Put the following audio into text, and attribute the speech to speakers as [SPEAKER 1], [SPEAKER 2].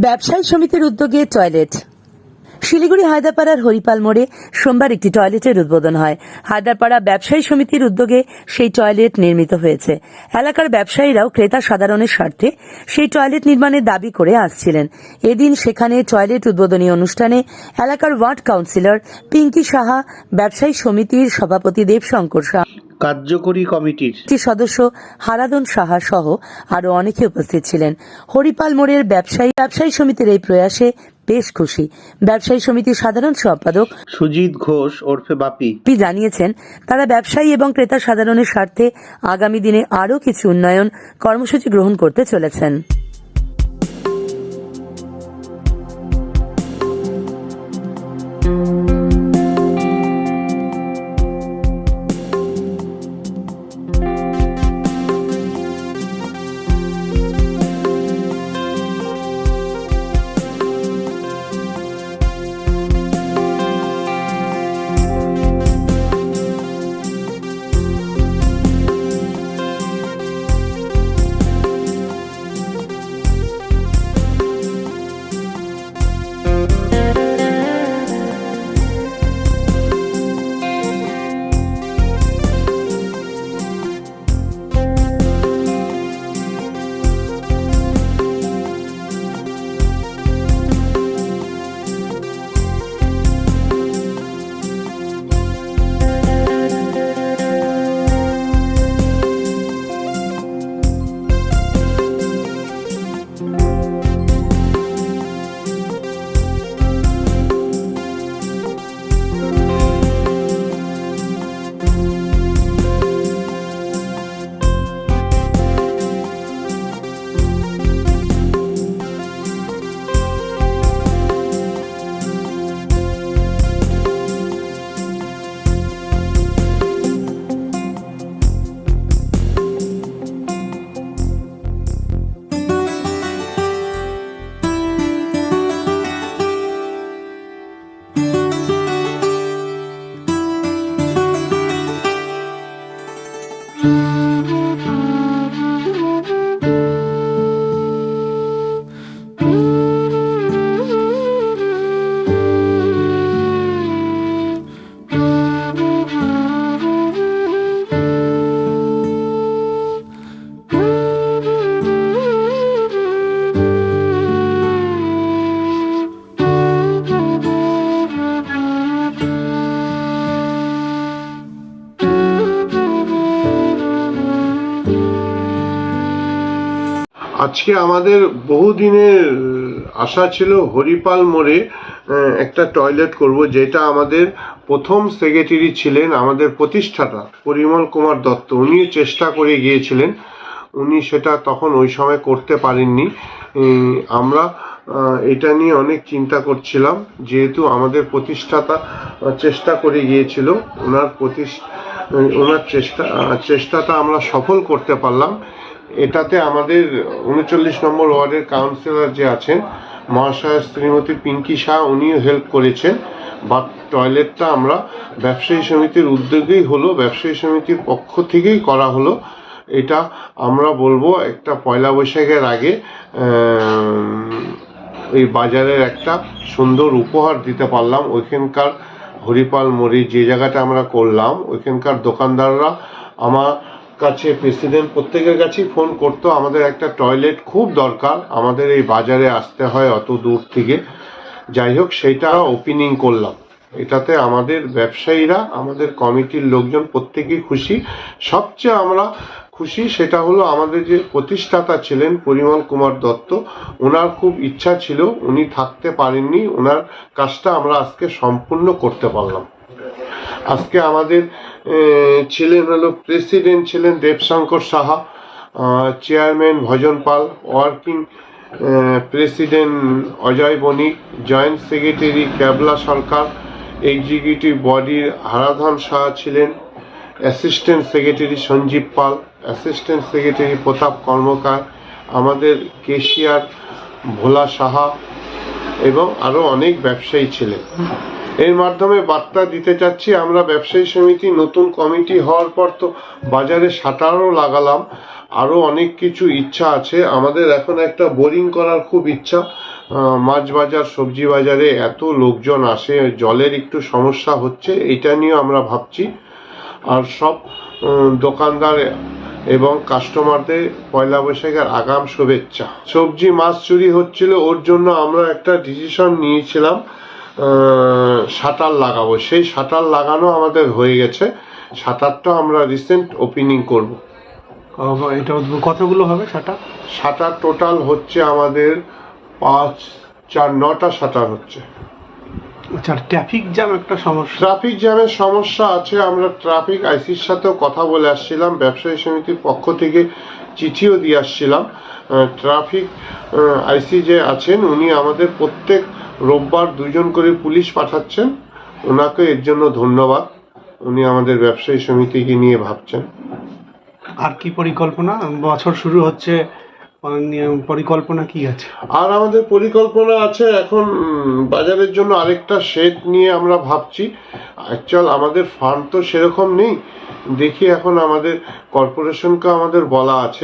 [SPEAKER 1] ব্যবসায়ী সমিতির উদ্যোগে টয়লেট। শিলিগুড়ি হায়দারপাড়ার হরিপাল মোড়ে সোমবার একটি টয়লেটের উদ্বোধন হয়। হায়দারপাড়া ব্যবসায়ী সমিতির উদ্যোগে সেই টয়লেট নির্মিত হয়েছে। এলাকার ব্যবসায়ীরাও ক্রেতা সাধারণের স্বার্থে সেই টয়লেট নির্মাণের দাবি করে আসছিলেন। এদিন সেখানে টয়লেট উদ্বোধনী অনুষ্ঠানে এলাকার ওয়ার্ড কাউন্সিলর পিঙ্কি সাহা, ব্যবসায়ী সমিতির সভাপতি দেবশঙ্কর সাহা
[SPEAKER 2] কার্যকরী কমিটির
[SPEAKER 1] সদস্য হারাদন সাহা সহ আরও অনেকে উপস্থিত ছিলেন। হরিপাল মোড়ের ব্যবসায়ী ব্যবসায়ী সমিতির এই প্রয়াসে বেশ খুশি। ব্যবসায়ী সমিতির সাধারণ সম্পাদক
[SPEAKER 2] সুজিত ঘোষ ওরফে বাপি।
[SPEAKER 1] পি জানিয়েছেন তারা ব্যবসায়ী এবং ক্রেতা সাধারণের স্বার্থে আগামী দিনে আরও কিছু উন্নয়ন কর্মসূচি গ্রহণ করতে চলেছেন।
[SPEAKER 3] আজকে আমাদের বহুদিনের আশা ছিল হরিপাল মোড়ে একটা টয়লেট করব, যেটা আমাদের প্রথম সেক্রেটারি ছিলেন আমাদের প্রতিষ্ঠাতা পরিমল কুমার দত্ত। উনি চেষ্টা করে গিয়েছিলেন, উনি সেটা তখন ওই সময় করতে পারেননি। আমরা এটা নিয়ে অনেক চিন্তা করছিলাম, যেহেতু আমাদের প্রতিষ্ঠাতা চেষ্টা করে গিয়েছিল, ওনার প্রতিষ ওনার চেষ্টা চেষ্টাটা আমরা সফল করতে পারলাম। এটাতে আমাদের উনচল্লিশ নম্বর ওয়ার্ডের কাউন্সিলর যে আছেন, মহাশয় শ্রীমতী পিঙ্কি শাহ, উনিও হেল্প করেছেন। বা টয়লেটটা আমরা ব্যবসায়ী সমিতির উদ্যোগেই হলো, ব্যবসায়ী সমিতির পক্ষ থেকেই করা হলো। এটা আমরা বলব একটা পয়লা বৈশাখের আগে এই বাজারের একটা সুন্দর উপহার দিতে পারলাম। ওইখানকার হরিপাল মোড়ে যে জায়গাটা আমরা করলাম, ওইখানকার দোকানদাররা আমার কাছে প্রেসিডেন্ট প্রত্যেকের কাছেই ফোন করতো, আমাদের একটা টয়লেট খুব দরকার, আমাদের এই বাজারে আসতে হয় অত দূর থেকে। যাই হোক, সেইটা ওপেনিং করলাম। এটাতে আমাদের ব্যবসায়ীরা, আমাদের কমিটির লোকজন প্রত্যেকেই খুশি। সবচেয়ে আমরা খুশি সেটা হলো আমাদের যে প্রতিষ্ঠাতা ছিলেন পরিমল কুমার দত্ত, ওনার খুব ইচ্ছা ছিল, উনি থাকতে পারেননি, ওনার কাজটা আমরা আজকে সম্পূর্ণ করতে পারলাম। আজকে আমাদের ছিলেন হলো প্রেসিডেন্ট ছিলেন Debshankar Saha chairman Bhajan Pal, working president Ajay Banik, joint secretary Kabla Sarkar, executive বডির হারাধন সাহা ছিলেন, assistant secretary Sanjib Pal, assistant secretary Pratap Karmakar, আমাদের কেশিয়ার ভোলা সাহা এবং আরও অনেক ব্যবসায়ী ছিলেন। এর মাধ্যমে বার্তা দিতে চাচ্ছি, আমরা ব্যবসায়ী সমিতি নতুন কমিটি হওয়ার পর তো বাজারে শাটারও লাগালাম, আরও অনেক কিছু ইচ্ছা আছে। আমাদের এখন একটা বোরিং করার খুব ইচ্ছা। মাছ বাজার, সবজি বাজারে এত লোকজন আসে, জলের একটু সমস্যা হচ্ছে, এটা নিয়ে আমরা ভাবছি। আর সব দোকানদার এবং কাস্টমারদের পয়লা বৈশাখের আগাম শুভেচ্ছা। সবজি মাছ চুরি হচ্ছিল, ওর জন্য আমরা একটা ডিসিশন নিয়েছিলাম। শাটার লাগাবো। সেই শাটার লাগানো আমাদের হয়ে গেছে। শাটারটা আমরা রিসেন্ট ওপেনিং করব।
[SPEAKER 4] এটা কতগুলো হবে সেটা
[SPEAKER 3] শাটার টোটাল হচ্ছে আমাদের পাঁচ চার নটা শাটার হচ্ছে।
[SPEAKER 4] আচ্ছা ট্রাফিক জ্যাম একটা সমস্যা।
[SPEAKER 3] ট্রাফিক জ্যামের সমস্যা আছে। আমরা ট্রাফিক আইসির সাথেও কথা বলে আসছিলাম। ব্যবসায়ী সমিতির পক্ষ থেকে চিঠিও দিয়ে আসছিলাম। ট্রাফিক আইসি যে আছেন উনি আমাদের প্রত্যেক রোববার দুজন করে পুলিশ পাঠাচ্ছেন। ওনাকে এর জন্য ধন্যবাদ। উনি আমাদের ব্যবসায়ী সমিতিকে নিয়ে ভাবছেন।
[SPEAKER 4] আর কি পরিকল্পনা? বছর শুরু হচ্ছে পরিকল্পনা কি আছে?
[SPEAKER 3] আর আমাদের পরিকল্পনা আছে এখন বাজারের জন্য আরেকটা শেড নিয়ে আমরা ভাবছি। অ্যাকচুয়াল আমাদের ফান্ড তো সেরকম নেই। দেখি এখন আমাদের কর্পোরেশনকে আমাদের বলা আছে।